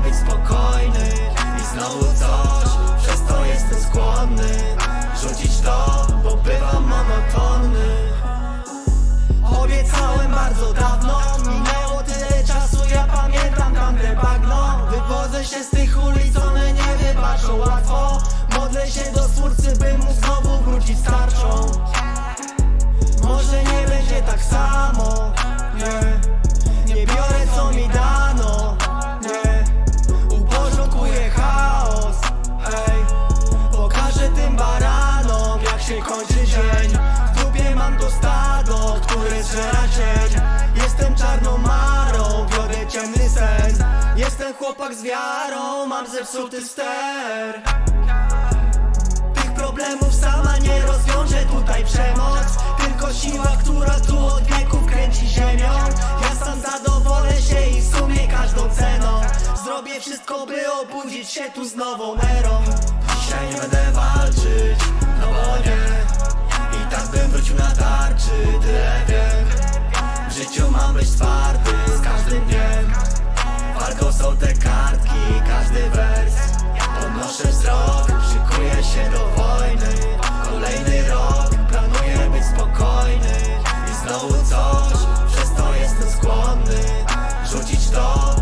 Być spokojny i znowu coś Przez to jestem skłonny Rzucić to, bo bywam monotonny. Obiecałem bardzo dawno Minęło tyle czasu, ja pamiętam tamte bagno. Wywodzę się z tym Chłopak z wiarą, mam zepsuty ster. Tych problemów sama nie rozwiąże tutaj przemoc. Tylko siła, która tu od wieków kręci ziemią. Ja sam zadowolę się i w sumie każdą ceną. Zrobię wszystko, by obudzić się tu z nową erą podnoszę wzrok Szykuję się do wojny. Kolejny rok Planuję być spokojny. I znowu coś Przez to jestem skłonny. Rzucić to